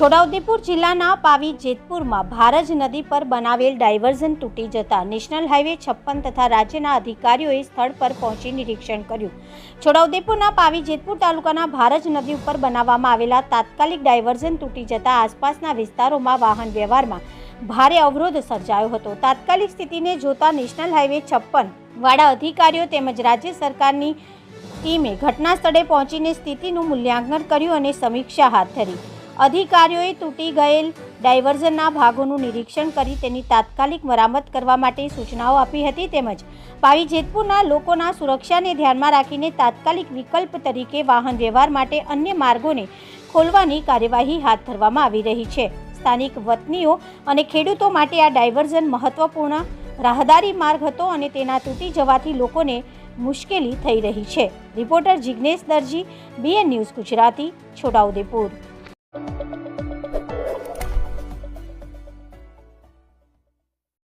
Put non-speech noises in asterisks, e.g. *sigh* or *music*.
છોટાઉદેપુર જિલ્લાના પાવી જેતપુરમાં ભારજ નદી પર બનાવેલ ડાયવર્ઝન તૂટી જતા નેશનલ હાઈવે છપ્પન તથા રાજ્યના અધિકારીઓએ સ્થળ પર પહોંચી નિરીક્ષણ કર્યું. છોટાઉદેપુરના પાવી જેતપુર તાલુકાના ભારજ નદી ઉપર બનાવવામાં આવેલા તાત્કાલિક ડાયવર્ઝન તૂટી જતા આસપાસના વિસ્તારોમાં વાહન વ્યવહારમાં ભારે અવરોધ સર્જાયો હતો. તાત્કાલિક સ્થિતિને જોતા નેશનલ હાઈવે છપ્પન વાળા અધિકારીઓ તેમજ રાજ્ય સરકારની ટીમે ઘટના સ્થળે પહોંચીને સ્થિતિનું મૂલ્યાંકન કર્યું અને સમીક્ષા હાથ ધરી. અધિકારીઓએ તૂટી ગયેલ ડાયવર્ઝનના ભાગોનું નિરીક્ષણ કરી તેની તાત્કાલિક મરામત કરવા માટે સૂચનાઓ આપી હતી તેમજ પાવી જેતપુરના લોકોના સુરક્ષાને ધ્યાનમાં રાખીને તાત્કાલિક વિકલ્પ તરીકે વાહન વ્યવહાર માટે અન્ય માર્ગોને ખોલવાની કાર્યવાહી હાથ ધરવામાં આવી રહી છે. સ્થાનિક વતનીઓ અને ખેડૂતો માટે આ ડાયવર્ઝન મહત્વપૂર્ણ રાહદારી માર્ગ હતો અને તેના તૂટી જવાથી લોકોને મુશ્કેલી થઈ રહી છે. Reporter Jignesh Darji, BN news Gujarati, Chhota Udepur. you *laughs*